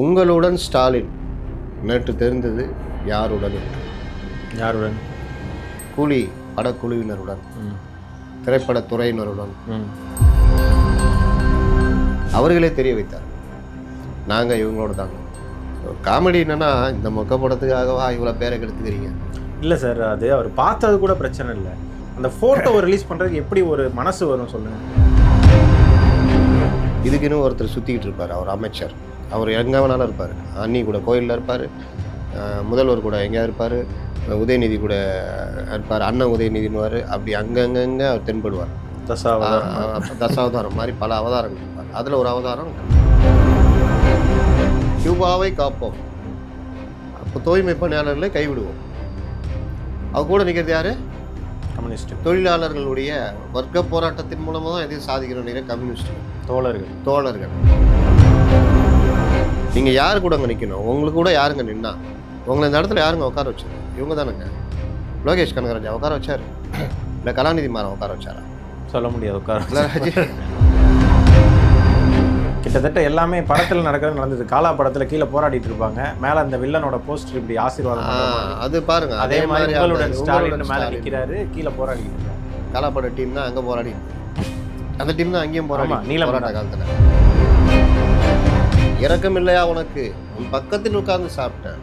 உங்களுடன் ஸ்டாலின். நேற்று தெரிந்தது யாருடன்? யாருடன்? கூலி படக்குழுவினருடன். ம். திரைப்படத் துறையினருடன் அவர்களே தெரிய வைத்தார். நாங்கள் இவங்களோட தாங்க. காமெடி என்னன்னா இந்த மொக்க படத்துக்காகவா இவ்வளோ பேரை கெடுத்துக்கிறீங்க? இல்லை சார் அது அவர் பார்த்தது கூட பிரச்சனை இல்லை. அந்த ஃபோட்டோவை ரிலீஸ் பண்ணுறதுக்கு எப்படி ஒரு மனசு வரும் சொல்லுங்கள் இதுக்குன்னு ஒருத்தர் சுற்றிக்கிட்டு இருப்பார் அவர் அமைச்சர். அவர் எங்கே வேணாலும் இருப்பார். அண்ணி கூட கோயிலில் இருப்பார். முதல்வர் கூட எங்கேயா இருப்பார். உதயநிதி கூட இருப்பார். அண்ணன் உதயநிதினுவார் அப்படி அங்கங்கங்க அவர் தென்படுவார். தசாவதாரம். மாதிரி பல அவதாரங்கள் இருப்பார். அதில் ஒரு அவதாரம் கியூபாவை காப்போம். அப்போ தூய்மை பணியாளர்களை கைவிடுவோம். அவ கூட நிற்கிறது யாரு? கம்யூனிஸ்ட் தொழிலாளர்களுடைய வர்க்க போராட்டத்தின் மூலமாக தான் எதையும் நினைக்கிற கம்யூனிஸ்ட் தோழர்கள். தோழர்கள். நீங்கள் யார் கூட அங்கே நிற்கணும் உங்களுக்கு கூட யாருங்க நின்னா? உங்களை இந்த இடத்துல யாருங்க உட்கார வச்சது இவங்க தானுங்க. லோகேஷ் கனகராஜா உட்கார வச்சாரு. இல்லை கலாநிதி மாறன் உட்கார வச்சாரா? சொல்ல முடியாது உட்கார கிட்டத்தட்ட எல்லாமே படத்தில் நடக்கிறது நடந்தது. காலா படத்தில் கீழே போராடிட்டு இருப்பாங்க. மேலே அந்த வில்லனோட போஸ்டர் இப்படி ஆசீர்வாதம். அது பாருங்க அதே மாதிரி உங்களுடன் ஸ்டாலின் மேலே. நிற்கிறாரு கீழே போராடிட்டு இருக்காரு. கலாப்பட டீம் தான் அங்கே போராடி. அந்த டீம் தான் அங்கேயும் போராடி போராட்ட காலத்தில். இறக்கம் இல்லையா உனக்கு? உன் பக்கத்தில் உட்கார்ந்து சாப்பிட்டேன்.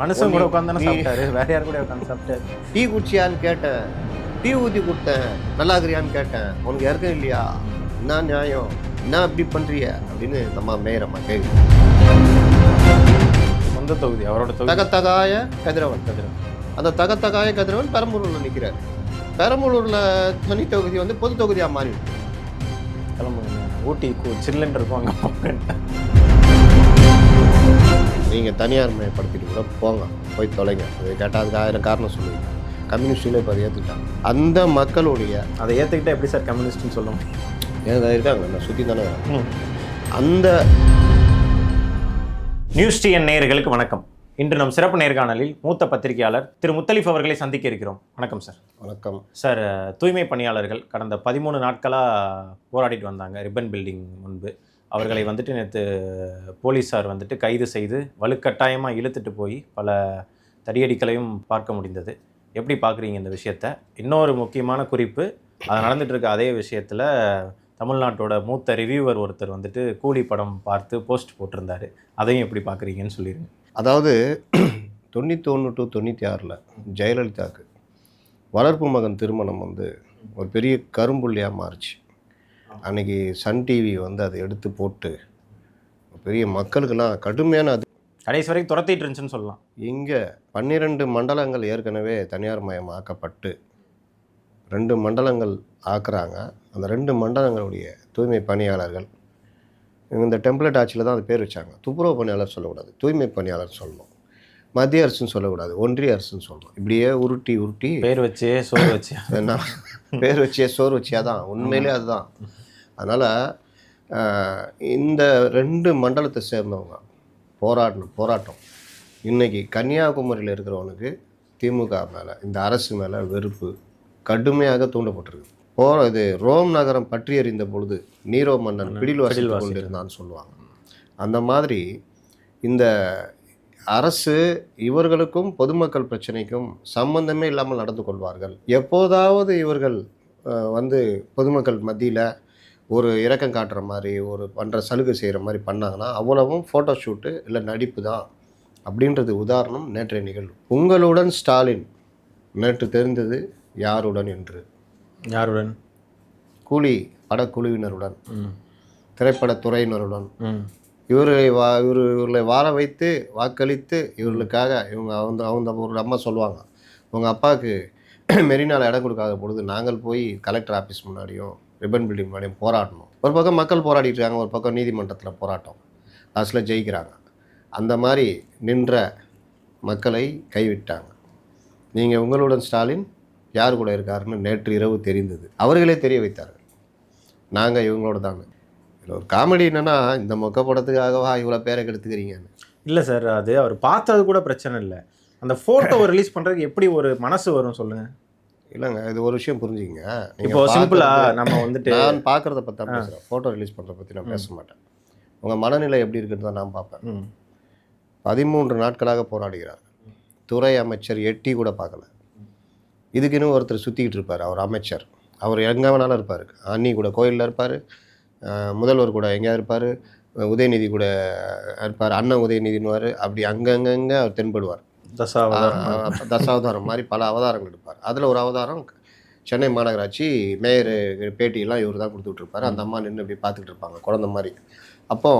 மனுஷன் கூட உட்காந்து சாப்பிட்டாரு. வேற யார் கூட உட்காந்து சாப்பிட்டாரு? டீ குடிச்சியான்னு கேட்டேன். டீ ஊற்றி கொடுத்தேன். நல்லா இருக்கிறியான்னு கேட்டேன். உனக்கு இறக்கம் இல்லையா? என்ன நியாயம்? என்ன இப்படி பண்றிய அப்படின்னு நம்ம மேயரம்மா கேட்குது சொந்த தொகுதி அவரோட தொகுதி. தகத்தகாய கதிரவன். கதிரவன். அந்த தகத்தகாய கதிரவன் பெரம்பலூரில் நிற்கிறார் பெரம்பலூரில் தனி தொகுதி வந்து பொது தொகுதியாக மாறி கிளம்புங்க. ஊட்டி சில்லுன்னு இருக்கும் அங்கே நீங்கள் தனியார் மயப்படுத்திட்டு கூட போங்க. போய் தொலைங்க. அது கேட்டால் அதுக்கு ஆயிரம் காரணம் சொல்லுவீங்க. கம்யூனிஸ்டில் இப்போ அதை ஏற்றுட்டாங்க அந்த மக்களுடைய அதை ஏற்றுக்கிட்டா எப்படி சார் கம்யூனிஸ்ட்னு சொல்ல முடியும்? ஏதா இருக்காங்க? நான் சுற்றி தானே. அந்த நியூஸ் டிஎன் நேயர்களுக்கு வணக்கம். இன்று நம் சிறப்பு நேர்காணலில் மூத்த பத்திரிகையாளர் திரு முத்தலிஃப் அவர்களை சந்திக்க இருக்கிறோம். வணக்கம் சார். வணக்கம். சார் தூய்மை பணியாளர்கள் கடந்த பதிமூணு நாட்களாக போராடிட்டு வந்தாங்க. ரிப்பன் பில்டிங் முன்பு. அவர்களை வந்துட்டு நேற்று போலீஸார் வந்துட்டு கைது செய்து வலுக்கட்டாயமாக இழுத்துட்டு போய் பல தடியடிகளையும் பார்க்க முடிந்தது. எப்படி பார்க்குறீங்க இந்த விஷயத்த? இன்னொரு முக்கியமான குறிப்பு அது நடந்துகிட்ருக்க இருக்க அதே விஷயத்தில் தமிழ்நாட்டோட மூத்த ரிவ்யூவர் ஒருத்தர் வந்துட்டு கூலி படம் பார்த்து போஸ்ட் போட்டிருந்தாரு. அதையும் எப்படி பார்க்குறீங்கன்னு சொல்லிடுங்க. அதாவது தொண்ணூத்தொன்று டு தொண்ணூற்றி ஆறில் ஜெயலலிதாவுக்கு வளர்ப்பு மகன் திருமணம் வந்து ஒரு பெரிய கரும்புள்ளியாக மாறுச்சு. அன்னைக்கு சன் டிவி வந்து அதை எடுத்து போட்டு பெரிய மக்களுக்கெல்லாம் கடுமையான அது கடைசி வரைக்கும் துரத்திட்டு இருந்துச்சுன்னு சொல்லலாம். இங்கே பன்னிரெண்டு மண்டலங்கள் ஏற்கனவே தனியார் மயம் ஆக்கப்பட்டு ரெண்டு மண்டலங்கள் ஆக்குறாங்க. அந்த ரெண்டு மண்டலங்களுடைய தூய்மை பணியாளர்கள் இந்த டெம்ப்ளேட் ஆட்சியில் தான் அது பேர் வச்சாங்க. துப்புரவு பணியாளர் சொல்லக்கூடாது தூய்மை பணியாளர் சொல்லணும். மத்திய அரசுன்னு சொல்லக்கூடாது ஒன்றிய அரசுன்னு சொல்லணும். இப்படியே உருட்டி உருட்டி பேர் வச்சு சோறு வச்சு. பேர் வச்சே சோறு வச்சியா தான் உண்மையிலே அதுதான். அதனால் இந்த ரெண்டு மண்டலத்தை சேர்ந்தவங்க போராடணும் போராட்டம். இன்னைக்கு கன்னியாகுமரியில் இருக்கிறவனுக்கு திமுக மேலே இந்த அரசு மேலே வெறுப்பு கடுமையாக தூண்டப்பட்டிருக்கு. போற இது ரோம் நகரம் பற்றி எறிந்த பொழுது நீரோ மன்னன் பிடில் வாசித்து. கொண்டிருந்தான்னு சொல்லுவாங்க. அந்த மாதிரி இந்த அரசு இவர்களுக்கும் பொதுமக்கள் பிரச்சனைக்கும் சம்பந்தமே இல்லாமல் நடந்து கொள்வார்கள். எப்போதாவது இவர்கள் வந்து பொதுமக்கள் மத்தியில் ஒரு இரக்கம் காட்டுற மாதிரி ஒரு பண்ணுற சலுகை செய்கிற மாதிரி பண்ணாங்கன்னா அவ்வளவும் ஃபோட்டோ ஷூட்டு இல்லை நடிப்பு தான். அப்படின்றது உதாரணம் நேற்றைய நிகழ்வு. உங்களுடன் ஸ்டாலின் நேற்று தெரிந்தது யாருடன் என்று? யாருடன்? கூலி படக்குழுவினருடன். ம். திரைப்படத் துறையினருடன் ம். இவர்களை வா இவர் இவர்களை வாழ வைத்து வாக்களித்து இவர்களுக்காக இவங்க அவங்க அவங்க ஒரு அம்மா சொல்லுவாங்க. உங்கள் அப்பாவுக்கு மெரினால இடம் கொடுக்காத பொழுது நாங்கள் போய் கலெக்டர் ஆஃபீஸ் முன்னாடியும் ரிப்பன் பில்டிங் முன்னாடியும் போராடணும். ஒரு பக்கம் மக்கள் போராடிட்டு இருக்காங்க ஒரு பக்கம் நீதிமன்றத்தில் போராட்டம். லாஸ்ட்டில் ஜெயிக்கிறாங்க. அந்த மாதிரி நின்ற மக்களை கைவிட்டாங்க. நீங்கள் உங்களுடன் ஸ்டாலின் யார் கூட இருக்காருன்னு நேற்று இரவு தெரிந்தது. அவர்களே தெரிய வைத்தார்கள். நாங்கள் இவங்களோட தாங்க. இதில் ஒரு காமெடி என்னன்னா இந்த மொக்க படத்துக்காகவா இவ்வளோ பேரை கெடுத்துக்கிறீங்கன்னு. இல்லை சார் அது அவர் பார்த்தது கூட பிரச்சனை இல்லை. அந்த ஃபோட்டோவை ரிலீஸ் பண்ணுறதுக்கு எப்படி ஒரு மனசு வரும் சொல்லுங்க. இல்லைங்க இது ஒரு விஷயம் புரிஞ்சுங்க இப்போ சிம்பிளா பார்க்கறது- நம்ம வந்துட்டு நான் பார்க்குறத பற்றி தான் பேசுகிறேன் ஃபோட்டோ ரிலீஸ் பண்ணுறத பற்றி நான் பேச மாட்டேன். உங்கள் மனநிலை எப்படி இருக்குன்னு தான் நான் பார்ப்பேன். பதிமூன்று நாட்களாக போராடுகிறார். துறை அமைச்சர் எட்டி கூட பார்க்கல. இதுக்குன்னு ஒருத்தர் சுற்றிக்கிட்டு இருப்பார் அவர் அமைச்சர். அவர் எங்கே வேணாலும் இருப்பார். அண்ணி கூட கோயிலில் இருப்பார். முதல்வர் கூட எங்கேயாவது இருப்பார். உதயநிதி கூட இருப்பார். அண்ணன் உதயநிதினுவார் அப்படி அங்கங்கங்கே அவர் தென்படுவார். தசாவதாரம். தசாவதாரம் மாதிரி பல அவதாரங்கள் எடுப்பார். அதில் ஒரு அவதாரம் சென்னை மாநகராட்சி மேயர் பேட்டியெல்லாம் இவர் தான் கொடுத்துட்டு இருப்பாரு அந்த அம்மா நின்று இப்படி பார்த்துக்கிட்டு இருப்பாங்க குழந்த மாதிரி. அப்போ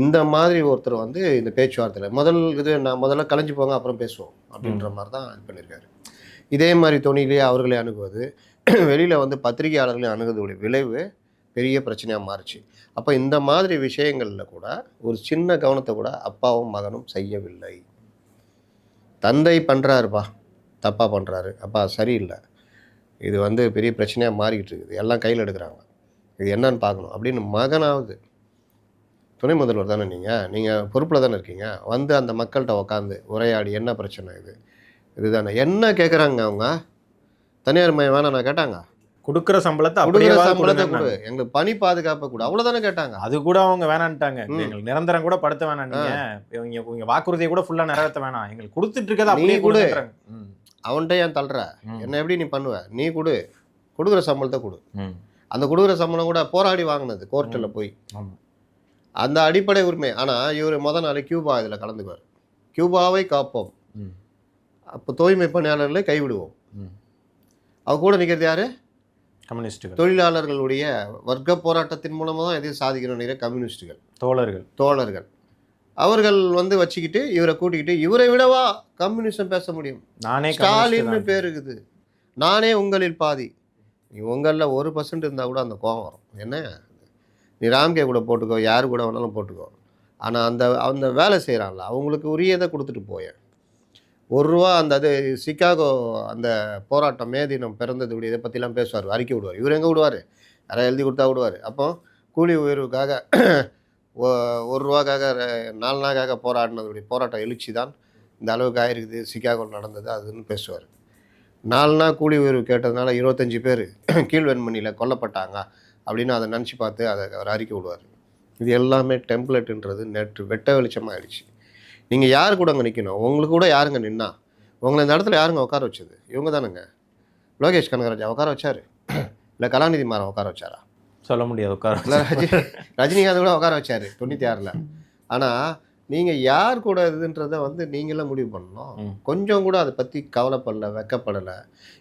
இந்த மாதிரி ஒருத்தர் வந்து இந்த பேச்சுவார்த்தையில் முதல் இது நான் முதல்ல கலைஞ்சு போங்க அப்புறம் பேசுவோம் அப்படின்ற மாதிரி தான் இது பண்ணியிருக்காரு. இதே மாதிரி தொனியிலேயே அவர்களை அணுகுவது வெளியில் வந்து பத்திரிகையாளர்களை அணுகுவதுடைய விளைவு பெரிய பிரச்சனையாக மாறுச்சு. அப்போ இந்த மாதிரி விஷயங்களில் கூட ஒரு சின்ன கவனத்தை கூட அப்பாவும் மகனும் செய்யவில்லை. தந்தை பண்ணுறாருப்பா தப்பாக பண்ணுறாரு அப்பா சரியில்லை. இது வந்து பெரிய பிரச்சனையாக மாறிக்கிட்டு இருக்குது. எல்லாம் கையில் எடுக்கிறாங்க. இது என்னன்னு பார்க்கணும். அப்படின்னு மகனாவது துணை முதல்வர் தானே நீங்கள் நீங்கள் பொறுப்பில் தானே இருக்கீங்க? வந்து அந்த மக்கள்கிட்ட உட்காந்து உரையாடி என்ன பிரச்சனை இது? இதுதானே. என்ன கேட்குறாங்க அவங்க? தனியார் மையம் வேணாம் நான் கேட்டாங்க. கொடுக்குற சம்பளத்தை அப்படியே சம்பளத்தை கொடு. எங்களுக்கு பணி பாதுகாப்பை கொடு. அவ்வளோதானே கேட்டாங்க. அது கூட அவங்க வேணான்ட்டாங்க. எங்களுக்கு நிரந்தரம் கூட படுத்த வேணாம் நீங்க. இவங்க இவங்க வாக்குறுதியை கூட ஃபுல்லா நிறைவேற்ற வேணாம். எங்களுக்கு கொடுத்துட்டு இருக்கதை அப்படியே கொடு. அவன்கிட்ட ஏன் தள்ளுற. என்ன எப்படி நீ பண்ணுவ? நீ கொடு. கொடுக்குற சம்பளத்தை கொடு. அந்த கொடுக்குற சம்பளம் கூட போராடி வாங்கினது கோர்ட்டில் போய். அந்த அடிப்படை உரிமை. ஆனால் இவர் முத நாள் கியூபா இதில் கலந்துக்குவார். கியூபாவை காப்போம். அப்போ தூய்மை பணியாளர்களை கைவிடுவோம். அவ கூட நிற்கிறது யாரு? கம்யூனிஸ்டுகள். தொழிலாளர்களுடைய வர்க்க போராட்டத்தின் மூலமாக தான் எதையும் சாதிக்கணும் நினைக்கிற கம்யூனிஸ்டுகள். தோழர்கள். தோழர்கள். அவர்கள் வந்து வச்சுக்கிட்டு இவரை கூட்டிக்கிட்டு இவரை விடவா? கம்யூனிசம் பேச முடியும். நானே ஸ்டாலின்னு கம்யூனிஸ்ட் பேர் இருக்குது. நானே உங்களில் பாதி. நீ உங்களில் ஒரு பர்சன்ட் இருந்தால் கூட அந்த கோபம் வரும். என்ன? நீ ராம்கே கூட போட்டுக்கோ யார் கூட வேணாலும் போட்டுக்கோ. ஆனால் அந்த அந்த வேலை செய்கிறான்ல அவங்களுக்கு உரியதை கொடுத்துட்டு போயேன். ஒரு ரூபா அந்த அது சிகாகோ அந்த போராட்டம் மே தினம் பிறந்தது இதை பற்றிலாம் பேசுவார் அறிக்கை விடுவார். இவர் எங்கே விடுவார்? யாராவது எழுதி கொடுத்தா விடுவார். அப்போ கூலி உயர்வுக்காக ஒரு ரூபாக்காக நாலு நாளுக்காக போராடினதுடைய போராட்டம் எழுச்சி தான் இந்த அளவுக்கு ஆயிருக்குது சிக்காகோல் நடந்தது அதுன்னு பேசுவார். நாலு நாள் கூலி உயர்வு கேட்டதுனால இருபத்தஞ்சி பேர் கீழ்வெண்மணியில் கொல்லப்பட்டாங்க அப்படின்னு அதை நினச்சி பார்த்து அதை அவர் அறிக்கை விடுவார். இது எல்லாமே டெம்ப்ளேட்டுன்றது நேற்று வெட்ட வெளிச்சமாக ஆயிடுச்சு நீங்கள் யார் கூட அங்கே நிற்கணும் உங்களுக்கு கூட யாருங்க நின்னா? உங்களை இந்த இடத்துல யாருங்க உட்கார வச்சது? இவங்க தானுங்க. லோகேஷ் கனகராஜா உட்கார வச்சாரு? இல்லை கலாநிதி மாறன் உட்கார வச்சாரா? சொல்ல முடியாது உட்கார ரஜினிகாந்த் கூட உட்கார வச்சாரு தொண்ணூற்றி ஆறில் ஆனால் நீங்கள் யார் கூட இதுன்றதை வந்து நீங்களே முடிவு பண்ணணும். கொஞ்சம் கூட அதை பற்றி கவலைப்படல வெக்கப்படலை.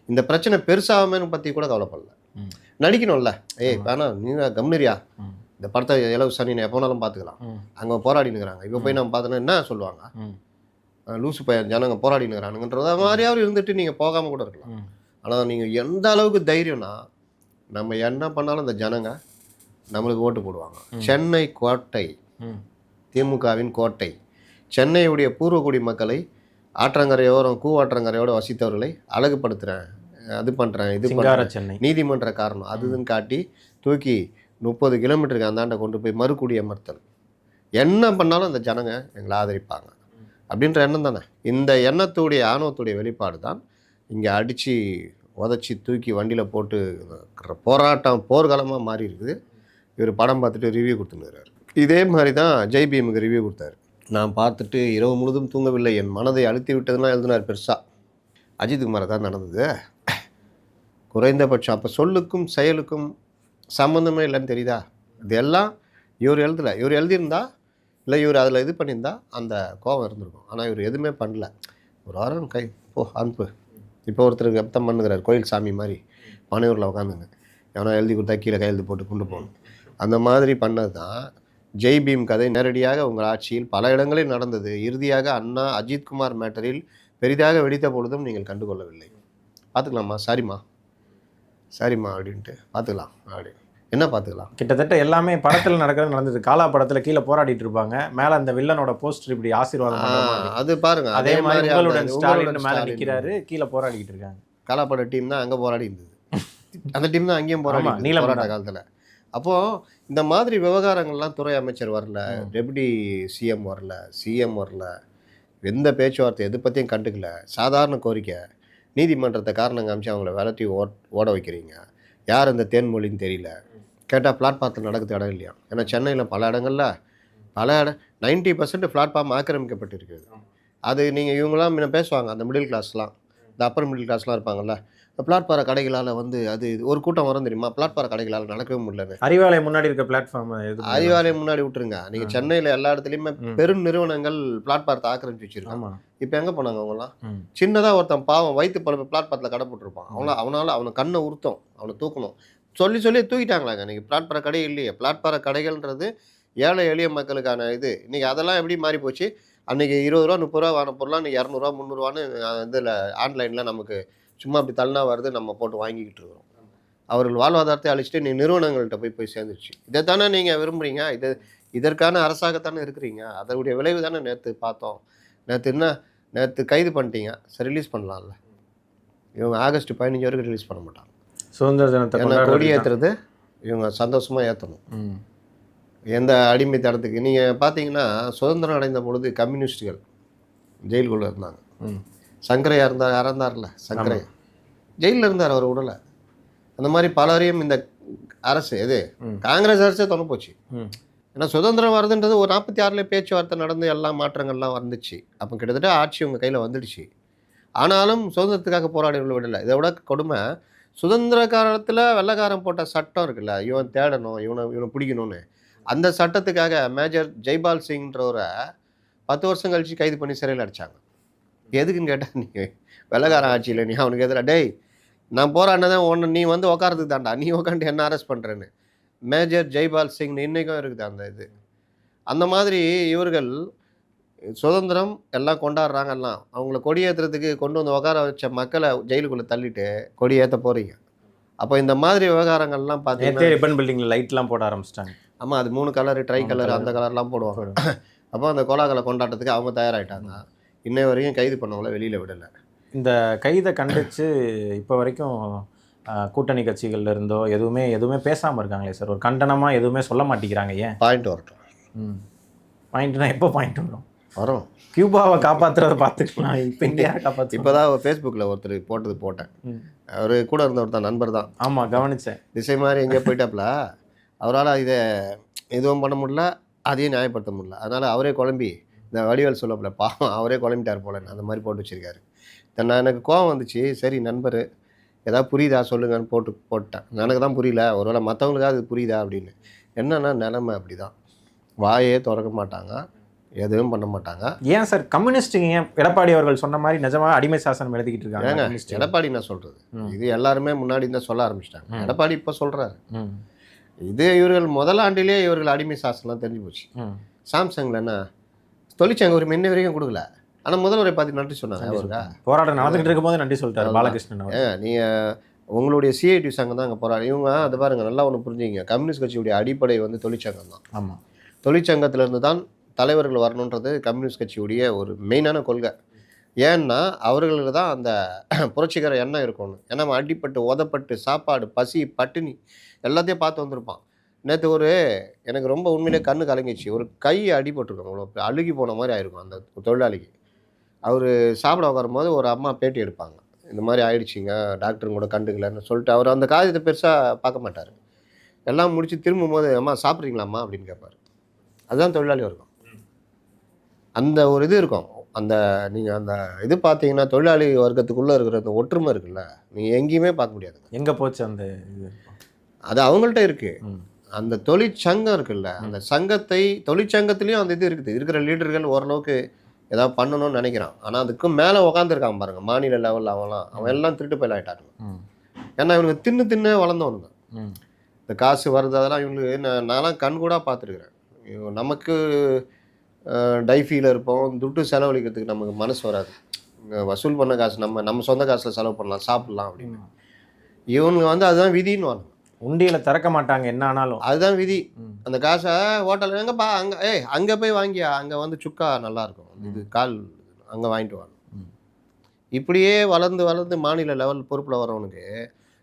இந்த பிரச்சனை பெருசாகுமேனு பற்றி கூட கவலைப்படல. நடிக்கணும்ல. ஏய். வேணாம் நீ கம்னரியா. இந்த படத்தை இலவு சனி எப்போ வேணாலும் பார்த்துக்கலாம். அங்கே போராடினுக்கிறாங்க இப்போ போய் நம்ம பார்த்தோன்னா என்ன சொல்லுவாங்க? லூசு பையன் ஜனங்க போராடினுக்கிறானுங்கன்றத மாதிரியாவது இருந்துட்டு நீங்கள் போகாமல் கூட இருக்கலாம். ஆனால் நீங்கள் எந்த அளவுக்கு தைரியம்னா நம்ம என்ன பண்ணாலும் இந்த ஜனங்க நம்மளுக்கு ஓட்டு போடுவாங்க. சென்னை கோட்டை. திமுகவின் கோட்டை. சென்னையுடைய பூர்வகுடி மக்களை ஆற்றங்கரையோரம் கூவாற்றங்கரையோட வசித்தவர்களை அழகுபடுத்துகிறேன் அது பண்ணுறேன் இது பண்ணுறேன் சென்னை. நீதிமன்ற காரணம். அதுன்னு காட்டி தூக்கி முப்பது கிலோமீட்டருக்கு அந்தாண்ட கொண்டு போய் மறுகுடி அமர்த்தல். என்ன பண்ணாலும் அந்த ஜனங்க எங்களை ஆதரிப்பாங்க. அப்படின்ற எண்ணம் தானே. இந்த எண்ணத்துடைய ஆணவத்துடைய வெளிப்பாடு தான் இங்கே அடித்து உதச்சி தூக்கி வண்டியில் போட்டு போராட்டம் போர்க்காலமாக மாறி இருக்குது. இவர் படம் பார்த்துட்டு ரிவ்யூ கொடுத்துருக்கிறார் இதே மாதிரி தான் ஜெய் பீமுக்கு ரிவ்யூ கொடுத்தாரு. நான் பார்த்துட்டு இரவு முழுதும் தூங்கவில்லை. என் மனதை அழுத்தி விட்டதுலாம் எழுதினார் பெருசாக அஜித்குமாரை தான் நடந்தது. குறைந்தபட்சம் அப்போ சொல்லுக்கும் செயலுக்கும் சம்மந்தமே இல்லைன்னு தெரியுதா? இதெல்லாம் இவர் எழுதலை. இவர் எழுதியிருந்தா இல்லை இவர் அதில் இது பண்ணியிருந்தா அந்த கோபம் இருந்திருக்கும். ஆனால் இவர் எதுவுமே பண்ணல. ஒரு வாரம் கை போ அனுப்பு. இப்போ ஒருத்தருக்கு அப்தம் பண்ணுகிறார் கோயில் சாமி மாதிரி. பனையூரில் உட்காந்துங்க எவனா எழுதி கொடுத்தா கீழே கையெழுத்து போட்டு கொண்டு போகணும். அந்த மாதிரி பண்ணது தான் ஜெய் பீம் கதை நேரடியாக உங்கள் ஆட்சியில் பல இடங்களில் நடந்தது. இறுதியாக அண்ணா அஜித்குமார் மேட்டரில் பெரிதாக வெடித்த பொழுதும் நீங்கள் கண்டுகொள்ளவில்லை. பார்த்துக்கலாமா? சரிம்மா. சரிம்மா அப்படின்ட்டு பார்த்துக்கலாம். அப்படி என்ன பார்த்துக்கலாம்? கிட்டத்தட்ட எல்லாமே படத்துல நடக்கிறது நடந்தது. காலா படத்துல கீழே போராடிட்டு இருப்பாங்க. மேல அந்த வில்லனோட போஸ்டர் இப்படி ஆசீர்வாதம். அது பாருங்க அதே மாதிரி உங்களுடன் ஸ்டாலின் மேல நிக்கிறாரு கீழே போராடிக்கிட்டு இருக்காங்க. காலாப்பட டீம் தான் அங்கே போராடி இருந்தது. அந்த டீம் தான் அங்கேயும் போராடி நீலம் போராட்ட காலத்தில். அப்போது இந்த மாதிரி விவகாரங்கள்லாம் துறை அமைச்சர் வரல. டெபுட்டி சிஎம் வரல சிஎம் வரல எந்த பேச்சுவார்த்தை எது பற்றியும் கண்டுக்கல சாதாரண கோரிக்கை. நீதிமன்றத்தை காரணம் காமிச்சு அவங்கள விரட்டி ஓட் ஓட வைக்கிறீங்க. யார் இந்த தேன்மொழின்னு தெரியல. கேட்டால் பிளாட்பாத்தில் நடக்குது இடம் இல்லையா? ஏன்னா சென்னையில் பல இடங்கள்ல பல இடம் நைன்ட்டி பர்சன்ட் பிளாட்ஃபார்ம் ஆக்கிரமிக்கப்பட்டிருக்கிறது. அது நீங்கள் இவங்களாம் முன்ன பேசுவாங்க அந்த மிடில் கிளாஸ்லாம் இந்த அப்பர் மிடில் கிளாஸ்லாம் இருப்பாங்கல்ல. பிளாட்பார கடைகளால் வந்து அது ஒரு கூட்டம் வரும் தெரியுமா? பிளாட்பார கடைகளால் நடக்கவே முடியலன்னு. அறிவாலயம் முன்னாடி இருக்க பிளாட்ஃபார்ம் அறிவாலயம் முன்னாடி விட்டுருங்க. நீங்கள் சென்னையில் எல்லா இடத்துலையுமே. பெரும் நிறுவனங்கள் பிளாட்பாரத்தை ஆக்கிரமிச்சு வச்சிருக்காங்க. இப்போ எங்கே போனாங்க அவங்கலாம் ம். சின்னதாக ஒருத்தன் பாவம் வயிற்று பழப்பு பிளாட்பாரத்தில் கடை போட்டிருப்பான் அவனால அவனால அவனை கண்ணை உறுத்தம் அவனை தூக்கணும். சொல்லி சொல்லி தூக்கிட்டாங்களாங்க. இன்னைக்கு பிளாட்பார கடை இல்லையே. பிளாட்பார கடைகள்ன்றது ஏழை எளிய மக்களுக்கான இது. இன்றைக்கி அதெல்லாம் எப்படி மாறி போச்சு? அன்றைக்கி இருபது ரூபா முப்பது ரூபா வாங்க பொருளாக இன்னைக்கு இரநூறுவா முந்நூறுவான்னு இதில் ஆன்லைனில் நமக்கு சும்மா அப்படி தள்ளினா வருது நம்ம போட்டு வாங்கிக்கிட்டு இருக்கிறோம். அவர்கள் வாழ்வாதாரத்தை அழிச்சிட்டு நீ நிறுவனங்கள்கிட்ட போய் போய் சேர்ந்துருச்சு. இதை தானே நீங்கள் விரும்புகிறீங்க இது இதற்கான அரசாகத்தானே இருக்கிறீங்க? அதனுடைய விளைவு தானே நேற்று பார்த்தோம். நேற்று என்ன? நேற்று கைது பண்ணிட்டீங்க. சரி ரிலீஸ் பண்ணலாம்ல. இவங்க ஆகஸ்ட் பதினஞ்சு வரைக்கும் ரிலீஸ் பண்ண மாட்டாங்க. சுதந்திர தினத்தை கொடி ஏற்றுறது இவங்க சந்தோஷமாக ஏற்றணும் ம். எந்த அடிமைத்தனத்துக்கு நீங்கள் பார்த்தீங்கன்னா சுதந்திரம் அடைந்த பொழுது கம்யூனிஸ்டுகள் ஜெயிலுக்குள்ளே இருந்தாங்க. ம். சங்கரையா இருந்தார் இறந்தார்ல சங்கரையா ஜெயிலில் இருந்தார் அவர் உடலை. அந்த மாதிரி பலரையும் இந்த அரசு எது. காங்கிரஸ் அரசே தொலை போச்சு. ம். ஏன்னா சுதந்திரம் வருதுன்றது ஒரு நாற்பத்தி ஆறில் பேச்சுவார்த்தை நடந்து எல்லா மாற்றங்கள்லாம் வந்துச்சு. அப்போ கிட்டத்தட்ட ஆட்சி உங்கள் கையில் வந்துடுச்சு. ஆனாலும் சுதந்திரத்துக்காக போராடிகள் விடலை. இதை விட கொடுமை சுதந்திர காலத்தில் வெள்ளைக்காரன் போட்ட சட்டம் இருக்குல்ல இவன் தேடணும் இவனை இவனை பிடிக்கணும்னு. அந்த சட்டத்துக்காக மேஜர் ஜெய்பால் சிங்ன்றவரை பத்து வருஷம் கழிச்சு கைது பண்ணி சிறையில் அடித்தாங்க எதுக்குன்னு கேட்டால் நீ வெள்ளைக்காரன் ஆட்சியில் நீ அவனுக்கு எதிராக டேய் நான் போராடினதான் ஒன்று நீ வந்து உக்காரதுக்கு தாண்டா நீ உக்காந்து என்ன அரெஸ்ட் பண்ணுறேன்னு மேஜர் ஜெய்பால் சிங்னு இன்றைக்கும் இருக்குது அந்த இது. அந்த மாதிரி இவர்கள் சுதந்திரம் எல்லாம் கொண்டாடுறாங்க எல்லாம் அவங்கள கொடியேற்றுறதுக்கு கொண்டு வந்து உட்கார வச்ச மக்களை ஜெயிலுக்குள்ளே தள்ளிட்டு கொடி ஏற்ற போகிறீங்க அப்போ இந்த மாதிரி விவகாரங்கள்லாம் பார்த்தீங்கன்னா ரிப்பன் பில்டிங்ல லைட்லாம் போட ஆரம்பிச்சிட்டாங்க. ஆமாம் அது மூணு கலரு ட்ரை கலர். அந்த கலர்லாம் போடுவாங்க. அப்போ அந்த கோலாகலை கொண்டாட்டத்துக்கு அவங்க தயாராகிட்டாங்க இன்னை வரைக்கும் கைது பண்ணவங்கள வெளியில் விடலை. இந்த கைதை கண்டிச்சு இப்போ வரைக்கும் கூட்டணி கட்சிகள்ல இருந்தோ எதுவுமே எதுவுமே பேசாம இருக்காங்களே சார். ஒரு கண்டனமா எதுவுமே சொல்ல மாட்டேங்கிறாங்க ஏன்? பாயிண்ட் வரட்டும். ம். பாயிண்ட்னா எப்போ பாயிண்ட் வரும் வரும். கியூபாவை காப்பாத்துறத பார்த்துக்கலாம். இப்போ இந்தியா காப்பாற்று இப்போ தான் ஃபேஸ்புக்கில் ஒருத்தர் போட்டது போட்டேன். அவர் கூட இருந்தவர் தான் நண்பர் தான். ஆமா கவனிச்சேன். திசை மாதிரி எங்கேயோ போயிட்டாப்புல அவரால் இதை எதுவும் பண்ண முடியல அதையும் நியாயப்படுத்த முடியல. அதனால் அவரே குழம்பி இந்த வடிவேல் சொல்லப்பில்ல பாவம் அவரே குழம்பிட்டார் போலன்னு அந்த மாதிரி போட்டு வச்சிருக்காரு. நான் எனக்கு கோவம் வந்துச்சு சரி நண்பர் ஏதாவது புரியுதா சொல்லுங்கன்னு போட்டு போட்டேன். எனக்கு தான் புரியல ஒருவேளை மற்றவங்களுக்காக அது புரியுதா அப்படின்னு. என்னன்னா நிலைமை அப்படி தான் வாயே திறக்க மாட்டாங்க. எதுவும் பண்ண மாட்டாங்க. ஏன் சார்? கம்யூனிஸ்ட்டுங்க ஏன் எடப்பாடி அவர்கள் சொன்ன மாதிரி நிஜமா அடிமை சாசனம் எழுதிக்கிட்டு இருக்காங்க. எடப்பாடி நான் சொல்கிறது. இது எல்லாருமே முன்னாடி தான் சொல்ல ஆரம்பிச்சிட்டாங்க. எடப்பாடி இப்போ சொல்கிறாரு இது இவர்கள் முதல் ஆண்டிலே இவர்கள் அடிமை சாசனம் தெரிஞ்சு போச்சு. சாம்சங்கில் என்ன? தொழிற்சங்க உரிமை இன்ன வரைக்கும் கொடுக்கல. ஆனால் முதல்வரை பார்த்து நன்றி சொன்னாங்க அவருக்கா? போராட்டம் நடந்துகிட்டு இருக்கும்போது நன்றி சொல்லிட்டாரு. பாலகிருஷ்ணன் நீங்கள் உங்களுடைய சிஐடி சங்கம் தான் அங்கே போராடி இவங்க அது பாருங்க நல்லா ஒன்று புரிஞ்சுங்க கம்யூனிஸ்ட் கட்சியுடைய அடிப்படை வந்து தொழிற்சங்கம் தான். ஆமா. தொழிற்சங்கத்திலிருந்து தான் தலைவர்கள் வரணுன்றது கம்யூனிஸ்ட் கட்சியுடைய ஒரு மெயினான கொள்கை. ஏன்னா அவர்களுக்கு தான் அந்த புரட்சிகர எண்ணம் இருக்கணும். ஏன்னா அவன் அடிப்பட்டு உதப்பட்டு சாப்பாடு பசி பட்டினி எல்லாத்தையும் பார்த்து வந்திருப்பான். நேற்று ஒரு எனக்கு ரொம்ப உண்மையிலே கண்ணு கலங்கிச்சு ஒரு கை அடிபட்டிருக்கும். அவ்வளோ அழுகி போன மாதிரி ஆயிருக்கும் அந்த தொழிலாளிக்கு. அவர் சாப்பிட உட்காரும்போது ஒரு அம்மா பேட்டி எடுப்பாங்க. இந்த மாதிரி ஆயிடுச்சிங்க டாக்டரும் கூட கண்டுக்கலன்னு சொல்லிட்டு அவர் அந்த காரியத்தை பெருசாக பார்க்க மாட்டார். எல்லாம் முடித்து திரும்பும் போது அம்மா சாப்பிட்றீங்களாம்மா? அப்படின்னு கேட்பார். அதுதான் தொழிலாளி வர்க்கம் அந்த ஒரு இது இருக்கும். அந்த நீங்கள் அந்த இது பார்த்தீங்கன்னா தொழிலாளி வர்க்கத்துக்குள்ளே இருக்கிற அந்த ஒற்றுமை இருக்குல்ல நீங்கள் எங்கேயுமே பார்க்க முடியாது. எங்க போச்சு அந்த இது? அது அவங்கள்ட்ட இருக்குது. அந்த தொழிற்சங்கம் இருக்குல்ல அந்த சங்கத்தை தொழிற்சங்கத்துலேயும் அந்த இது இருக்குது. இருக்கிற லீடர்கள் ஓரளவுக்கு ஏதாவது பண்ணணும்னு நினைக்கிறான். ஆனால் அதுக்கும் மேலே உக்காந்துருக்கான் பாருங்க மாநில லெவலில் அவன்லாம். அவன் எல்லாம் திருட்டு போயில ஆயிட்டானுங்க ம், ஏன்னா இவனுக்கு தின்னு தின்னு வளர்ந்தவனுங்க. ம். இந்த காசு வருது அதெல்லாம் இவங்களுக்கு நான் நான்லாம் கண் கூட பார்த்துருக்குறேன் நமக்கு டைஃபியில் இருப்போம். துட்டு செலவழிக்கிறதுக்கு நமக்கு மனசு வராது. வசூல் பண்ண காசு நம்ம நம்ம சொந்த காசில் செலவு பண்ணலாம் சாப்பிடலாம் அப்படின்னு. இவனுங்க வந்து அதுதான் விதின்னு வாங்க. உண்டியல திறக்க மாட்டாங்க என்ன ஆனாலும். அதுதான் விதி. அந்த காசை ஹோட்டல் எங்கப்பா அங்கே ஏய் அங்கே போய் வாங்கியா? அங்கே வந்து சுக்கா நல்லா இருக்கும் இது கால் அங்கே வாங்கிட்டு வாங்க. ம். இப்படியே வளர்ந்து வளர்ந்து மாநில லெவல் பொறுப்பில் வரவனுக்கு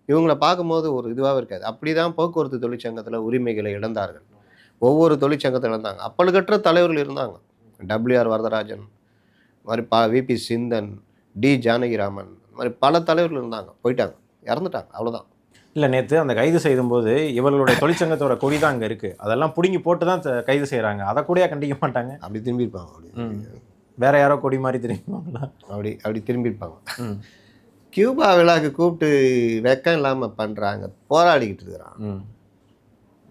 இவங்கள பார்க்கும்போது ஒரு இதுவாக இருக்காது. அப்படி தான் போக்குவரத்து தொழிற்சங்கத்தில் உரிமைகளை இழந்தார்கள். ஒவ்வொரு தொழிற்சங்கத்தில் இழந்தாங்க அப்பழுக்கற்ற தலைவர்கள் இருந்தாங்க. டபிள்யூஆர் வரதராஜன் மாதிரி பா விபி சிந்தன் டி ஜானகிராமன் இந்த மாதிரி பல தலைவர்கள் இருந்தாங்க. போயிட்டாங்க. இறந்துட்டாங்க. அவ்வளோதான் இல்லை நேற்று அந்த கைது செய்யும்போது இவர்களுடைய தொழிற்சங்கத்தோட கொடி தான் அங்கே இருக்குது அதெல்லாம் பிடுங்கி போட்டு தான் கைது செய்கிறாங்க அதை கூடயா கண்டிக்க மாட்டாங்க? அப்படி திரும்பியிருப்பாங்க. அப்படி. வேற யாரோ கொடி மாதிரி தெரியுமாங்களா அப்படி அப்படி திரும்பியிருப்பாங்க. கியூபா விழாக்கு கூப்பிட்டு வெக்கம் இல்லாமல் பண்ணுறாங்க போராடிக்கிட்டு இருக்கிறான்.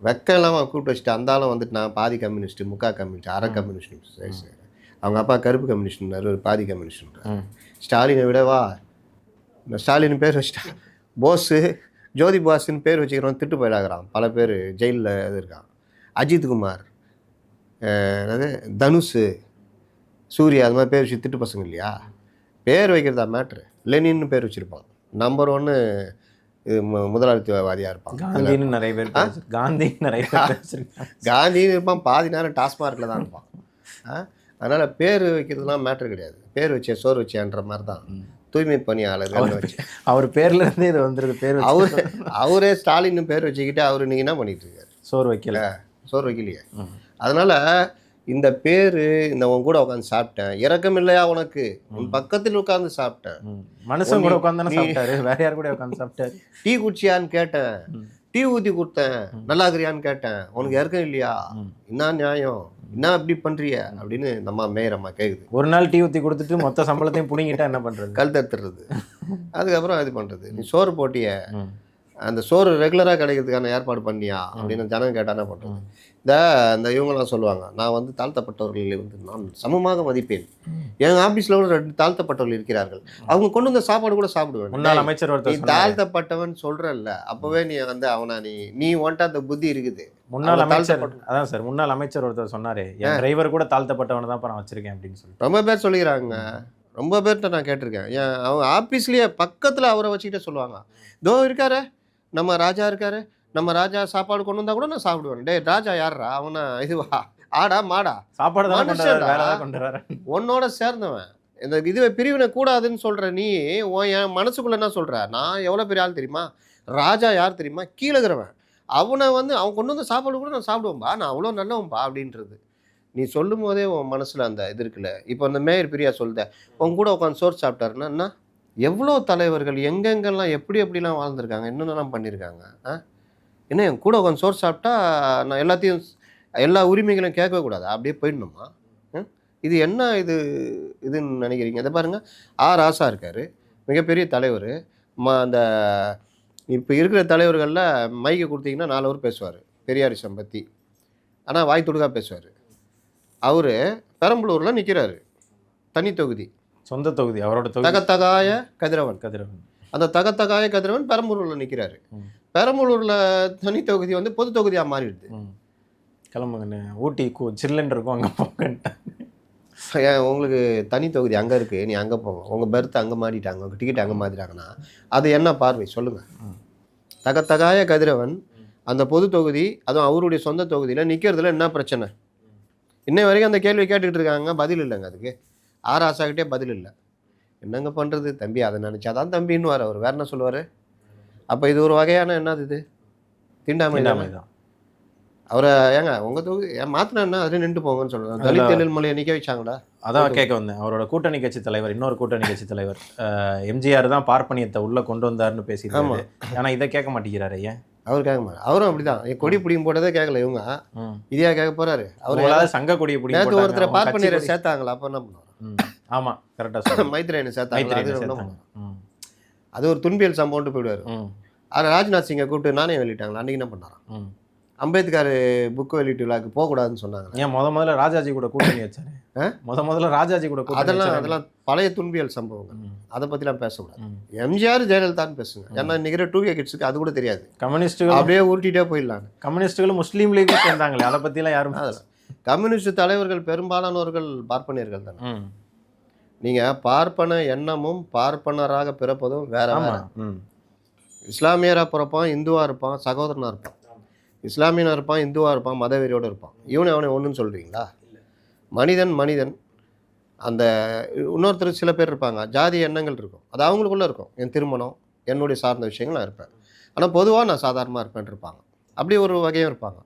வெக்கம் இல்லாமல் கூப்பிட்டு வச்சுட்டு அந்தாலும் வந்துட்டு நான் பாதி கம்யூனிஸ்ட் முக்கா கம்யூனிஸ்ட் அரை கம்யூனிஸ்ட் சரி சரி. அவங்க அப்பா கருப்பு கம்யூனிஸ்ட்னாரு ஒரு பாதி கம்யூனிஸ்ட் ம். ஸ்டாலினை விடவா இந்த ஸ்டாலின் பேர் வச்சுட்டா. போஸு ஜோதி பாஸ்ன்னு பேர் வச்சுக்கிறவன் திட்டு போயிடாகிறான். பல பேர் ஜெயிலில் இது இருக்கான். அஜித் குமார் அஹ் என்னது தனுஷு சூர்யா அது மாதிரி பேர் வச்சு திட்டு பசங்க இல்லையா? பேர் வைக்கிறதா மேட்ரு லெனின்னு பேர் வச்சுருப்பான். நம்பர் ஒன்று இது முதலாளித்துவவாதியாக இருப்பான் காந்தின்னு நிறைய பேர். காந்தின்னு நிறைய பேர் காந்தின்னு இருப்பான் பாதி நேரம் டாஸ்மார்க்கில் தான் இருப்பான்? அதனால பேர் வைக்கிறதுலாம் மேட்ரு கிடையாது. பேர் வச்சே சோறு வச்சேன்ற மாதிரி தான் தூய்மை பணியாளர் வச்சு. அவர் பேர்ல இருந்தே இது வந்துருது பேர் அவரு அவரே ஸ்டாலின் பேர் வச்சுக்கிட்டு அவர் நீங்கள் என்ன பண்ணிட்டு இருக்காரு? சோறு வைக்கல. சோறு வைக்கலையே. அதனால இந்த பேர் இந்த உன் கூட உட்காந்து சாப்பிட்டேன். இறக்கம் இல்லையா உனக்கு? உன் பக்கத்தில் உட்காந்து சாப்பிட்டேன். மனுஷன் கூட உட்காந்து சாப்பிட்டாரு. வேற யார் கூட உட்காந்து சாப்பிட்டாரு? டீ குடிச்சியான்னு கேட்டேன். டீ ஊற்றி கொடுத்தேன். நல்லா இருக்கிறியான்னு கேட்டேன். உனக்கு இறக்கம் இல்லையா. என்ன நியாயம்? என்ன இப்படி பண்றிய? அப்படின்னு இந்த அம்மா மேயர் அம்மா கேக்குது. ஒரு நாள் டீ ஊத்தி கொடுத்துட்டு மொத்த சம்பளத்தையும் புடிங்கிட்டா என்ன பண்றது? கல் தத்துறது. அதுக்கப்புறம் இது பண்றது. நீ சோறு போட்டிய. அந்த சோறு ரெகுலராக கிடைக்கிறதுக்கான ஏற்பாடு பண்ணியா? அப்படின்னு ஜனம் கேட்டா என்ன பண்றது? இந்த இந்த இவங்கெல்லாம் சொல்லுவாங்க நான் வந்து தாழ்த்தப்பட்டவர்களை வந்து நான் சமமாக மதிப்பேன். என் ஆபீஸ்ல கூட ரெண்டு தாழ்த்தப்பட்டவர்கள் இருக்கிறார்கள். அவங்க கொண்டு வந்த சாப்பாடு கூட சாப்பிடுவேன். முன்னாள் அமைச்சர் நீ. தாழ்த்தப்பட்டவன் சொல்றல்ல அப்பவே நீ வந்து அவனா நீ நீ ஒன்ட்ட அந்த புத்தி இருக்குது. முன்னாள் அமைச்சர் அதான் சார் முன்னாள் அமைச்சர் ஒருத்தர் சொன்னாரு என் டிரைவர் கூட தாழ்த்தப்பட்டவனை தான் நான் வச்சிருக்கேன் அப்படின்னு சொல்லிட்டு. ரொம்ப பேர் சொல்லிக்கிறாங்க. ரொம்ப பேர்கிட்ட நான் கேட்டிருக்கேன். ஏன் அவங்க ஆஃபீஸ்லேயே பக்கத்தில் அவரை வச்சுக்கிட்டே சொல்லுவாங்க. தோ இருக்காரு நம்ம ராஜா இருக்காரு நம்ம ராஜா சாப்பாடு கொண்டு வந்தா கூட நான் சாப்பிடுவேன். டேய் ராஜா யார்ரா அவனை இதுவா? ஆடா மாடா. சாப்பாடு உன்னோட சேர்ந்தவன். இந்த இதுவை பிரிவினை கூடாதுன்னு சொல்ற நீ உன் என் மனசுக்குள்ள என்ன சொல்ற? நான் எவ்வளோ பெரிய ஆள் தெரியுமா? ராஜா யார் தெரியுமா? கீழே இருக்கிறவன். அவனை வந்து அவன் கொண்டு வந்த சாப்பாடு கூட நான் சாப்பிடுவேன்பா. நான் அவ்வளோ நல்லவன்பா அப்படின்றது. நீ சொல்லும் போதே உன் மனசில் அந்த இது இருக்குல்ல. இப்போ அந்த மேயர் பிரியா சொல்லுத உன் கூட உட்காந்து சோறு சாப்பிட்டாருன்னா எவ்வளோ தலைவர்கள் எங்கெங்கெல்லாம் எப்படி எப்படிலாம் வாழ்ந்திருக்காங்க? என்னென்னலாம் பண்ணியிருக்காங்க ஆ? என்ன என் கூட உட்காந்து சோறு சாப்பிட்டா நான் எல்லாத்தையும் எல்லா உரிமைகளையும் கேட்கவே கூடாது. அப்படியே போயிடணுமா? இது என்ன இது இதுன்னு நினைக்கிறீங்க? இதை பாருங்க. ஆ ராசா இருக்கார். மிகப்பெரிய தலைவர். ம அந்த இப்போ இருக்கிற தலைவர்களில் மைக்கை கொடுத்தீங்கன்னா நாலு பேர் பேசுவார். பெரியாரிசம் பற்றி ஆனால் வாய் துடுக்கா பேசுவார். அவர் பெரம்பலூரில் நிற்கிறாரு தனி தொகுதி. சொந்த தொகுதி அவரோட தொகுதி. தகத்தகாய கதிரவன். கதிரவன். அந்த தகத்தகாய கதிரவன் பெரம்பலூரில் நிற்கிறாரு. பெரம்பலூரில் தனி தொகுதி வந்து பொது தொகுதியாக மாறிடுது. கிளம்புங்கண்ணே. ஊட்டி கூ- சில்லுன்னு இருக்கும் அங்க போங்கன்ட்டாங்க ஏன் உங்களுக்கு தனி தொகுதி அங்கே இருக்குது நீ அங்கே போங்க உங்கள் பெர்த் அங்கே மாட்டிட்டாங்க உங்கள் டிக்கெட் அங்கே மாற்றிட்டாங்கன்னா அது என்ன பார்வை? சொல்லுங்கள். தகத்தகாய கதிரவன் அந்த பொது தொகுதி அதுவும் அவருடைய சொந்த தொகுதியில் நிற்கிறதுல என்ன பிரச்சனை? இன்னை வரைக்கும் அந்த கேள்வி கேட்டுக்கிட்டு இருக்காங்க பதில் இல்லைங்க அதுக்கு. ஆர் ஆசாக்கிட்டே பதில் இல்லை. என்னங்க பண்ணுறது தம்பி அதை நினச்சாதான் தம்பின்னு அவர். வேற என்ன சொல்லுவார்? அப்போ இது ஒரு வகையான என்னது இது? தீண்டாமை தானே? அவரை ஏங்க உங்கள் தொகுதி மாற்றினா அதில் நின்று போங்கன்னு சொல்லுவாங்க தலித் எழில் மலையை நிற்க வச்சாங்களா? அதான் கேட்க வந்தேன். அவரோட கூட்டணி கட்சி தலைவர் இன்னொரு கூட்டணி கட்சி தலைவர். எம்ஜிஆர் தான் பார்ப்பனியத்தை உள்ள கொண்டு வந்தாருன்னு பேசியிருக்காரு. ஆனா இதை கேட்க மாட்டேங்கிறாரு ஏன்? அவர் கேட்க மாட்டார். அவரும் அப்படிதான். என் கொடி பிடிக்கும் போட்டதே கேட்கல இவங்க. இதையா கேட்க போறாரு? அவர் சங்க கொடியை பிடிக்க நேற்று போட்டாங்க, ஒருத்தரை பார்ப்பனியரை கொடி- சேர்த்தாங்களா? அப்போ என்ன பண்ணுவார்? ம். ஆமா கரெக்டா சொல்லுங்க மைத்ரேயனை சேர்த்தாங்களா? அது மைத்திரியனை என்ன சேர்த்தாங்க. அது ஒரு துன்பியல் சம்பவம்ட்டு போயிடுவார். அதில் ராஜ்நாத் சிங்கை கூப்பிட்டு நானே வெளியிட்டாங்களா அன்றைக்கி என்ன பண்ணாராம் ம். அம்பேத்கர் புக்கு வெளியிட்டு விழாக்கு போகக்கூடாதுன்னு சொன்னாங்க ஏன் முத முதல்ல ராஜாஜி கூட கூட்டணி வச்சாரு? முத முதல்ல ராஜாஜி கூட அதெல்லாம். அதெல்லாம் பழைய துன்பியல் சம்பவங்கள். அதை பற்றிலாம் பேசக்கூடாது. எம்ஜிஆர் ஜெயலலிதான்னு பேசுங்க ஏன்னா இன்னைக்கு டூ கே கிட்ஸுக்கு அது கூட தெரியாது கம்யூனிஸ்டுகள் அப்படியே உருட்டிட்டே போயிடலாம் கம்யூனிஸ்டுகள் முஸ்லீம் லீக்கும் சேர்ந்தாங்களே அதை பத்திலாம் யாரும் கம்யூனிஸ்ட் தலைவர்கள் பெரும்பாலானவர்கள் பார்ப்பனியர்கள் தானே. நீங்கள் பார்ப்பன எண்ணமும் பார்ப்பனராக பிறப்பதும் வேற ஆமா வேற ம். இஸ்லாமியராக பிறப்பான் இந்துவாக இருப்பான் சகோதரனாக இருப்பான். இஸ்லாமியனாக இருப்பான் இந்துவாக இருப்பான் மதவெறியோடு இருப்பான். இவனை அவனை ஒன்றுன்னு சொல்கிறீங்களா மனிதன் மனிதன். அந்த இன்னொருத்தர் சில பேர் இருப்பாங்க ஜாதி எண்ணங்கள் இருக்கும். அது அவங்களுக்குள்ளே இருக்கும். என் திருமணம் என்னுடைய சார்ந்த விஷயங்கள் நான் இருப்பேன். ஆனால் பொதுவாக நான் சாதாரணமாக இருப்பேன் இருப்பாங்க. அப்படி ஒரு வகையும் இருப்பாங்க.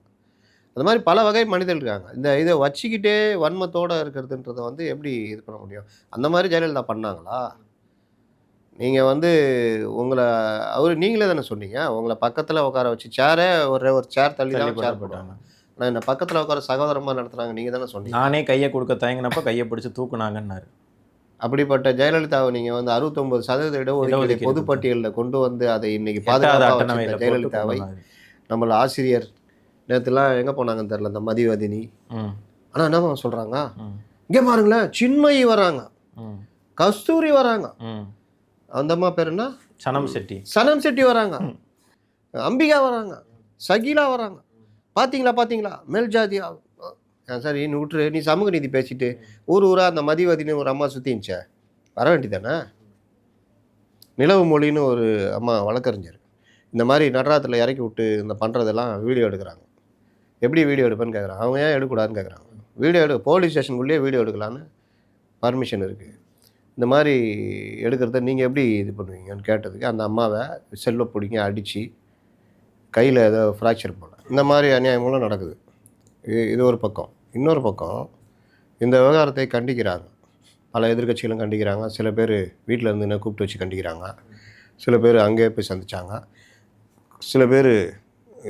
அது மாதிரி பல வகை மனிதர்கள் இருக்காங்க. இந்த இதை வச்சுக்கிட்டே வன்மத்தோடு இருக்கிறதுன்றதை வந்து எப்படி இது பண்ண முடியும்? அந்த மாதிரி ஜெயலலிதா பண்ணாங்களா? நீங்கள் வந்து உங்களை அவர் நீங்களே தானே சொன்னீங்க. உங்களை பக்கத்தில் உட்கார வச்சு சேரே ஒரு ஒரு சேர் தள்ளி தான் சேர் போட்டாங்க ஆனால் என்ன பக்கத்தில் உட்கார சகோதரமாக நடத்துனாங்க நீங்கள் தானே சொன்னீங்க. நானே கையை கொடுக்க தயங்கினப்ப கையை பிடிச்சு தூக்குனாங்கன்னாரு. அப்படிப்பட்ட ஜெயலலிதாவை நீங்கள் வந்து அறுபத்தொம்பது சதவீத இடஒதுக்கீடு பொதுப்பட்டியலில் கொண்டு வந்து அதை இன்னைக்கு பாதுகாப்பாக ஜெயலலிதாவை கொண்டு வந்தாரு. நம்மள ஆசிரியர் நேற்றுலாம் எங்கே போனாங்கன்னு தெரில இந்த மதிவதினி. ம், ஆனால் என்ன சொல்கிறாங்க இங்கே பாருங்களேன் சின்மயி வராங்க. ம், கஸ்தூரி வராங்க. ம். அந்த அம்மா பேர் என்ன? சனம் செட்டி. சனம் செட்டி வராங்க. அம்பிகா வராங்க. சகிலா வராங்க. பாத்தீங்களா பாத்தீங்களா? மேல் ஜாதி சரி நீ விட்டுரு நீ சமூக நீதி பேசிட்டு ஊர் ஊரா அந்த மதிவதினு ஒரு அம்மா சுத்தின்ச்சே வர வேண்டியதானே நிலவு மொழின்னு ஒரு அம்மா வழக்கறிஞர். இந்த மாதிரி நடராத்தில் இறக்கி விட்டு இந்த பண்ணுறதெல்லாம் வீடியோ எடுக்கிறாங்க. எப்படி வீடியோ எடுப்பேன்னு கேட்குறான் அவங்க ஏன் எடுக்கக்கூடாதுன்னு கேட்குறாங்க வீடியோ எடு போலீஸ் ஸ்டேஷனுக்குள்ளேயே வீடியோ எடுக்கலான்னு பர்மிஷன் இருக்குது இந்த மாதிரி எடுக்கிறத நீங்கள் எப்படி இது பண்ணுவீங்கன்னு கேட்டதுக்கு அந்த அம்மாவை செல்ல பிடிங்க அடித்து கையில் ஏதோ ஃப்ராக்சர் போல. இந்த மாதிரி அநியாயங்களும் நடக்குது. இது இது ஒரு பக்கம். இன்னொரு பக்கம் இந்த விவகாரத்தை கண்டிக்கிறாங்க. பல எதிர்க்கட்சிகளும் கண்டிக்கிறாங்க. சில பேர் வீட்டில் இருந்து என்ன கூப்பிட்டு வச்சு கண்டிக்கிறாங்க. சில பேர் அங்கேயே போய் சந்திச்சாங்க. சில பேர்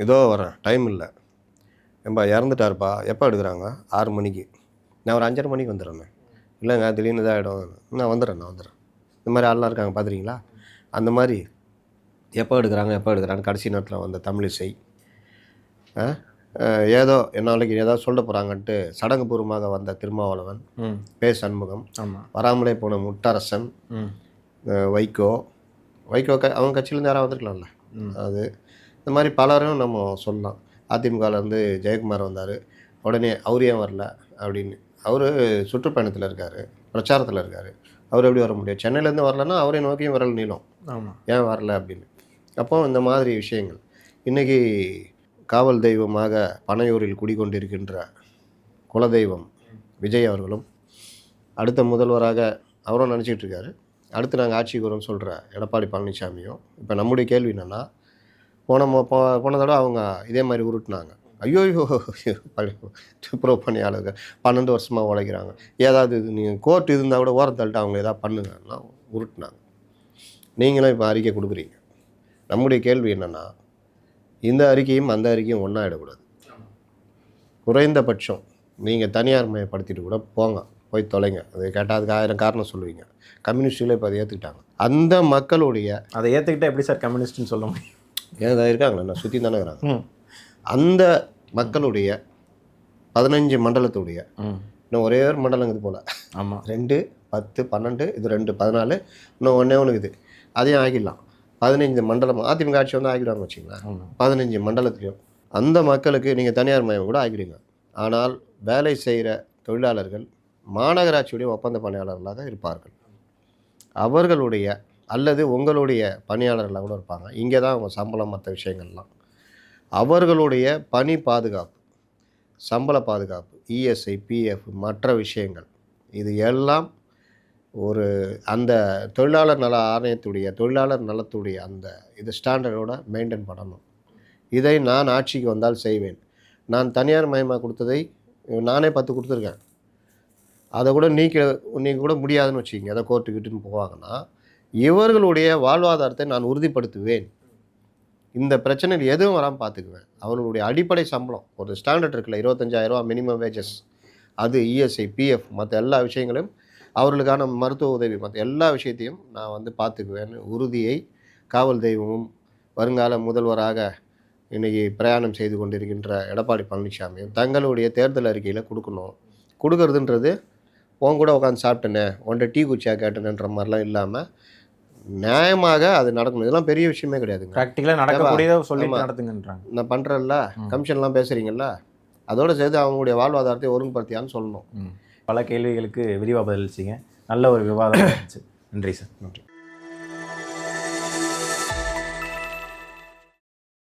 ஏதோ வரேன் டைம் இல்லை. ஏம்பா இறந்துட்டாருப்பா. எப்போ எடுக்கிறாங்க? ஆறு மணிக்கு. நான் ஒரு அஞ்சரை மணிக்கு வந்துடுறேன் இல்லைங்க திடீர்னு இதாகிடும் நான் வந்துடுறேன் நான் வந்துடுறேன். இந்த மாதிரி ஆள்லாம் இருக்காங்க பார்த்துறீங்களா அந்த மாதிரி எப்போ எடுக்கிறாங்க எப்போ எடுக்கிறாங்க கடைசி நேரத்தில் வந்த தமிழிசை ஏதோ நாளைக்கு ஏதோ சொல்ல போகிறாங்கன்ட்டு சடங்கு பூர்வமாக வந்த திருமாவளவன் பே சண்முகம் வராமலே போன முட்டரசன் வைகோ. வைகோ க அவங்க கட்சியிலேருந்து யாராவது வந்திருக்கலாம்ல. அது இந்த மாதிரி பலரும் நம்ம சொல்லலாம். அதிமுகவில் இருந்து ஜெயக்குமார் வந்தார். உடனே அவர் ஏன் வரல? அப்படின்னு. அவர் சுற்றுப்பயணத்தில் இருக்கார். பிரச்சாரத்தில் இருக்கார். அவர் எப்படி வர முடியும்? சென்னையிலேருந்து வரலன்னா அவரை நோக்கியும் விரல் நீளம். ஆமாம் ஏன் வரல அப்படின்னு. அப்போ இந்த மாதிரி விஷயங்கள். இன்றைக்கி காவல் தெய்வமாக பனையூரில் குடிகொண்டிருக்கின்ற குலதெய்வம் விஜய் அவர்களும் அடுத்த முதல்வராக அவரும் நினச்சிட்டு இருக்காரு. அடுத்து நாங்கள் ஆட்சிக்கு வரோம்னு சொல்கிற எடப்பாடி பழனிசாமியும். இப்போ நம்முடைய கேள்வி என்னென்னா போன மொ- போ போன தடவை அவங்க இதே மாதிரி உருட்டினாங்க. ஐயோ துப்புரவு பணியாளர்கள் பன்னெண்டு வருஷமாக உழைக்கிறாங்க. ஏதாவது இது நீங்கள் கோர்ட் இருந்தால் கூட ஓரம் தள்ளிட்டு அவங்க ஏதாவது பண்ணுங்கன்னா உருட்டினாங்க. நீங்களும் இப்போ அறிக்கை கொடுக்குறீங்க. நம்முடைய கேள்வி என்னென்னா இந்த அறிக்கையும் அந்த அறிக்கையும் ஒன்றாயிடக்கூடாது குறைந்தபட்சம் நீங்கள் தனியார் மயப்படுத்திட்டு கூட போங்க. போய் தொலைங்க. அது கேட்டால் அதுக்கு ஆயிரம் காரணம் சொல்லுவீங்க. கம்யூனிஸ்டில் இப்போ அதை ஏற்றுக்கிட்டாங்க அந்த மக்களுடைய அதை ஏற்றுக்கிட்டால் எப்படி சார் கம்யூனிஸ்ட்னு சொல்ல முடியும்? ஏன் இதாக இருக்காங்களே? நான் சுற்றி தானே இருக்கிறாங்க. அந்த மக்களுடைய பதினஞ்சு மண்டலத்துடைய இன்னும் ஒரே ஒரு மண்டலம் இது போல். ஆமாம் ரெண்டு பத்து பன்னெண்டு இது ரெண்டு பதினாலு இன்னும் ஒன்றே ஒன்று இது அதையும் ஆக்கிடலாம். பதினஞ்சு மண்டலம் அதிமுக ஆட்சி வந்து ஆக்கிடுவாங்க வச்சுங்களேன் ஆமாம் பதினஞ்சு மண்டலத்திலையும் அந்த மக்களுக்கு நீங்கள் தனியார் மயம் கூட ஆக்கிடுங்க. ஆனால் வேலை செய்கிற தொழிலாளர்கள் மாநகராட்சியுடைய ஒப்பந்த பணியாளர்களாக இருப்பார்கள். அவர்களுடைய அல்லது உங்களுடைய பணியாளர்களாக கூட இருப்பாங்க. இங்கே தான் அவங்க சம்பளம் மற்ற விஷயங்கள்லாம். அவர்களுடைய பணி பாதுகாப்பு சம்பள பாதுகாப்பு இஎஸ்ஐ பிஎஃப் மற்ற விஷயங்கள் இது எல்லாம் ஒரு அந்த தொழிலாளர் நல ஆணையத்துடைய தொழிலாளர் நலத்துடைய அந்த இது ஸ்டாண்டர்டோட மெயின்டைன் பண்ணணும். இதை நான் ஆட்சிக்கு வந்தால் செய்வேன். நான் தனியார் மயமாக கொடுத்ததை நானே பத்து கொடுத்துருக்கேன். அதை கூட நீக்க நீங்கள் கூட முடியாதுன்னு வச்சுக்கிங்க. அதை கோர்ட்டுக்கிட்டுன்னு போவாங்கன்னா இவர்களுடைய வாழ்வாதாரத்தை நான் உறுதிப்படுத்துவேன். இந்த பிரச்சனையில் எதுவும் வராமல் பார்த்துக்குவேன். அவர்களுடைய அடிப்படை சம்பளம் ஒரு ஸ்டாண்டர்ட் இருக்குல்ல இருபத்தஞ்சாயிரரூவா மினிமம் வேஜஸ் அது இஎஸ்ஐ பிஎஃப் மற்ற எல்லா விஷயங்களையும் அவர்களுக்கான மருத்துவ உதவி மற்ற எல்லா விஷயத்தையும் நான் வந்து பார்த்துக்குவேன். உறுதியை காவல் தெய்வமும் வருங்கால முதல்வராக இன்றைக்கி பிரயாணம் செய்து கொண்டிருக்கின்ற எடப்பாடி பழனிசாமியும் தங்களுடைய தேர்தல் அறிக்கையில் கொடுக்கணும். கொடுக்கறதுன்றது உன் கூட உட்காந்து சாப்பிட்டேனே உன்கிட்ட டீ குச்சியாக கேட்டேனேன்ற மாதிரிலாம் இல்லாமல் நியாயமாக அது நடக்கணும். இதெல்லாம் பெரிய விஷயமே கிடையாதுங்க. ப்ராக்டிக்கலாக நடக்கக்கூடியதை ஆமா. நடத்துங்கன்றாங்க. நான் பண்ணுறேன்ல. கமிஷன்லாம் பேசுகிறீங்கல்ல அதோட சேர்த்து அவங்களுடைய வாழ்வாதாரத்தை ஒருங்குபடுத்தியான்னு சொல்லணும். பல கேள்விகளுக்கு விரிவாக பதிலளிச்சிங்க நல்ல ஒரு விவாதம் இருந்துச்சு நன்றி சார். நன்றி.